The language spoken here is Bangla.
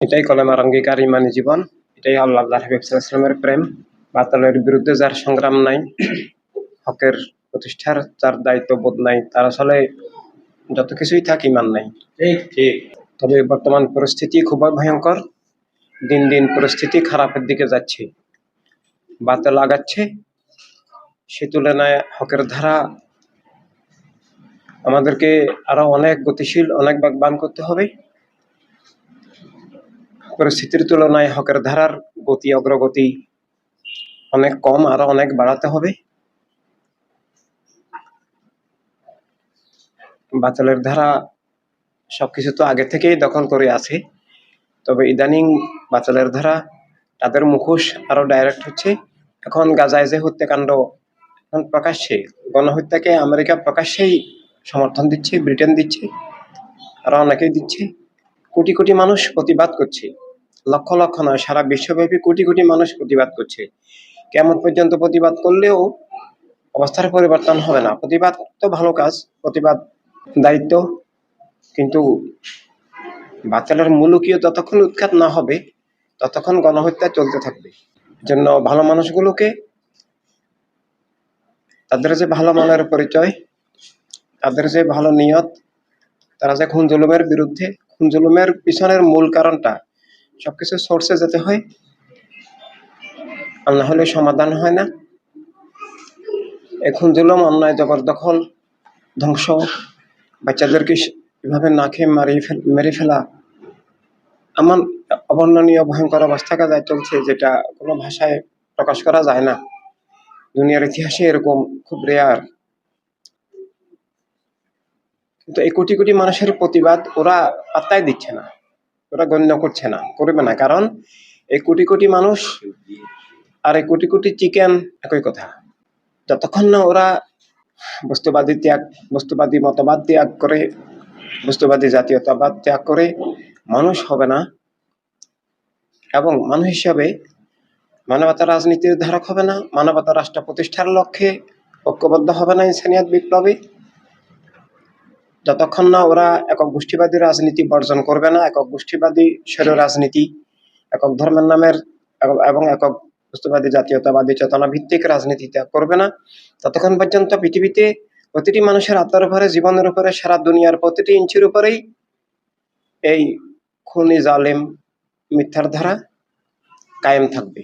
এটাই কলেমার অঙ্গীকার ইমানি জীবন এটাই আল্লাহ আল্লাহ হাবিব প্রেম। বাতালের বিরুদ্ধে যার সংগ্রাম নাই হকের প্রতিষ্ঠার যার দায়িত্ব বোধ নাই তার আসলে যত কিছুই থাক ইমান নাই। ঠিক ঠিক। তবে বর্তমান পরিস্থিতি খুবই ভয়ঙ্কর। দিন দিন পরিস্থিতি খারাপের দিকে যাচ্ছে। বাতাল আগাচ্ছে। সে তুলনায় হকের ধারা আমাদেরকে আরও অনেক গতিশীল অনেক বাগবান করতে হবে। পরিস্থিতির তুলনায় হকের ধারার গতি, অগ্রগতি অনেক কম, আরও অনেক বাড়াতে হবে। বাতালের ধারা সবকিছু তো আগে থেকেই দখল করে আছে। তবে ইদানিং বাতালের ধারা তাদের মুখোশ আরও ডাইরেক্ট হচ্ছে। এখন গাজায় যে হত্যাকাণ্ড এখন প্রকাশ্যে, গণহত্যাকে আমেরিকা প্রকাশ্যেই সমর্থন দিচ্ছে, ব্রিটেন দিচ্ছে, আরও অনেকেই দিচ্ছে। কোটি কোটি মানুষ প্রতিবাদ করছে। লক্ষ লক্ষ নয়, সারা বিশ্বব্যাপী কোটি কোটি মানুষ প্রতিবাদ করছে। কেমন পর্যন্ত প্রতিবাদ করলেও অবস্থার পরিবর্তন হবে না। প্রতিবাদ তো ভালো কাজ, প্রতিবাদ দায়িত্ব, কিন্তু বাচ্চাদের মুলুকীয় যতক্ষণ উৎখাত না হবে, ততক্ষণ গণহত্যা চলতে থাকবে। জন্য ভালো মানুষগুলোকে, তাদের যে ভালো মানের পরিচয়, তাদের যে ভালো নিয়ত, তারা যে খুন জুলুমের বিরুদ্ধে, খুন জুলুমের পিছনের মূল কারণটা সবকিছু সোর্সে যেতে হয়, আর না হলে সমাধান হয় না। এখন জুলুম, অন্যায় জবরদখল ধ্বংস, বাচ্চাদেরকে এভাবে না খেয়ে মারিয়ে ফেল মেরে ফেলা। এমন অবর্ণনীয়, ভয়ঙ্কর অবস্থা কাজায় চলছে যেটা কোনো ভাষায় প্রকাশ করা যায় না? দুনিয়ার ইতিহাসে এরকম খুব রেয়ার কিন্তু এই কোটি কোটি মানুষের প্রতিবাদ ওরা পাত্তাই দিচ্ছে না। ওরা গণ্য করছে না, করবে না। কারণ এই কোটি কোটি মানুষ আর এই কোটি কোটি চিকেন একই কথা। যতক্ষণ না ওরা বস্তুবাদী ত্যাগ, বস্তুবাদী মতবাদ ত্যাগ করে, বস্তুবাদী জাতীয়তাবাদ ত্যাগ করে মানুষ হবে না এবং মানুষ হিসাবে মানবতা রাজনীতির ধারক হবে না, মানবতা রাষ্ট্র প্রতিষ্ঠার লক্ষ্যে ঐক্যবদ্ধ হবে না ইনসানিয়াত বিপ্লবী। যতক্ষণ না ওরা একক গোষ্ঠীবাদী রাজনীতি বর্জন করবে না, একক গোষ্ঠীবাদী স্বৈর রাজনীতি একক ধর্মের নামের এবং একক বস্তুবাদী জাতীয়তাবাদী চেতনা ভিত্তিক রাজনীতি ত্যাগ করবে না, ততক্ষণ পর্যন্ত পৃথিবীতে প্রতিটি মানুষের আত্মার উপরে, জীবনের উপরে, সারা দুনিয়ার প্রতিটি ইঞ্চির উপরেই এই খুনি জালেম মিথ্যার ধারা কায়েম থাকবে।